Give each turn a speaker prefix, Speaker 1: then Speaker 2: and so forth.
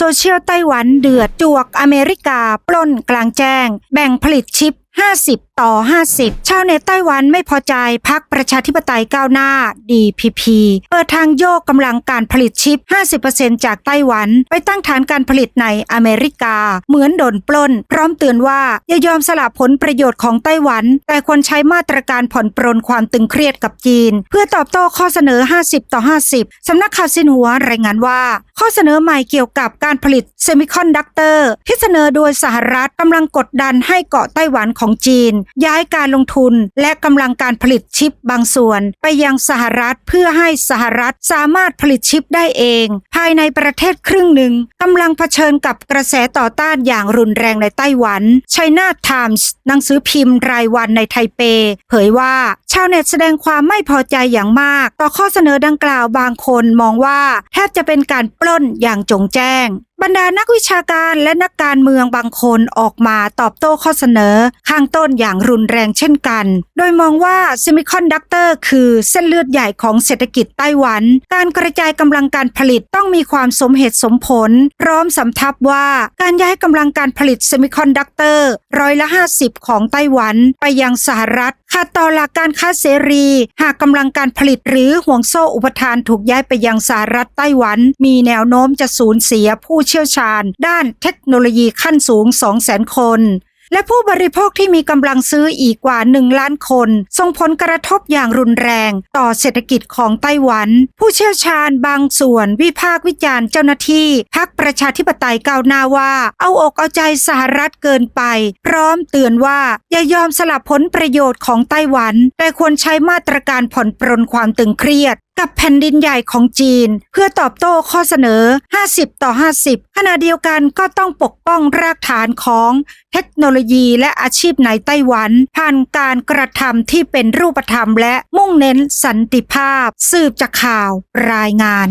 Speaker 1: โซเชียลไต้หวันเดือดจวกอเมริกาปล้นกลางแจ้ง แบ่งผลิตชิป 50 ต่อ 50 ชาวเน็ตไต้หวันไม่พอใจพักประชาธิปไตยก้าวหน้า DPP เปิดทางโยกกำลังการผลิตชิป 50%จากไต้หวัน ไปตั้งฐานการผลิตในอเมริกา เหมือนโดนปล้น พร้อมเตือนว่าอย่ายอมสละผลประโยชน์ของไต้หวัน แต่ควรใช้มาตรการผ่อนปรนความตึงเครียดกับจีน เพื่อตอบโต้ข้อเสนอ 50 ต่อ 50 สำนักข่าวซินหัวรายงานว่า ข้อเสนอใหม่เกี่ยวกับการผลิตเซมิคอนดักเตอร์ที่เสนอโดยสหรัฐกำลังกดดันให้เกาะไต้หวันของจีน ย้ายการลงทุนและกำลังการผลิตชิปบางส่วน ไปยังสหรัฐเพื่อให้สหรัฐสามารถผลิตชิปได้เอง ภายในประเทศครึ่งหนึ่งกำลังเผชิญกับกระแสต่อต้านอย่างรุนแรงในไต้หวัน China Times หนังสือพิมพ์รายวันในไทเป เผยว่าชาวเน็ตแสดงความไม่พอใจอย่างมาก ต่อข้อเสนอดังกล่าวบางคนมองว่า แทบจะเป็นการปล้นอย่างจงแจ้ง บรรดานักวิชาการและนักการเมืองบางคนออกมาตอบโต้ข้อเสนอ ข้างต้นอย่างรุนแรงเช่นกัน โดยมองว่าเซมิคอนดักเตอร์คือเส้นเลือดใหญ่ของเศรษฐกิจไต้หวัน การกระจายกำลังการผลิตต้องมีความสมเหตุสมผล พร้อมสำทับว่าการย้ายกำลังการผลิตเซมิคอนดักเตอร์ร้อยละ 50 ของไต้หวันไปยังสหรัฐขัดต่อหลักการค้าเสรี หากกำลังการผลิตหรือห่วงโซ่อุปทานถูกย้ายไปยังสหรัฐไต้หวัน มีแนวโน้มจะสูญเสียผู้เชี่ยวชาญ ด้านเทคโนโลยีขั้นสูง 200,000 คน และผู้บริโภคที่มีกำลังซื้ออีกกว่า 1 ล้านคน ส่งผลกระทบอย่างรุนแรงต่อเศรษฐกิจของไต้หวัน ผู้เชี่ยวชาญบางส่วนวิพากษ์วิจารณ์เจ้าหน้าที่พักประชาธิปไตยก้าวหน้าว่า เอาอกเอาใจสหรัฐเกินไป พร้อมเตือนว่าอย่ายอมสละผลประโยชน์ของไต้หวัน แต่ควรใช้มาตรการผ่อนปรนความตึงเครียด กับแผ่นดินใหญ่ของจีน เพื่อตอบโต้ข้อเสนอ 50 ต่อ 50 ขณะเดียวกันก็ต้องปกป้องรากฐานของเทคโนโลยีและอาชีพในไต้หวัน ผ่านการกระทำที่เป็นรูปธรรมและมุ่งเน้นสันติภาพ สืบจากข่าวรายงาน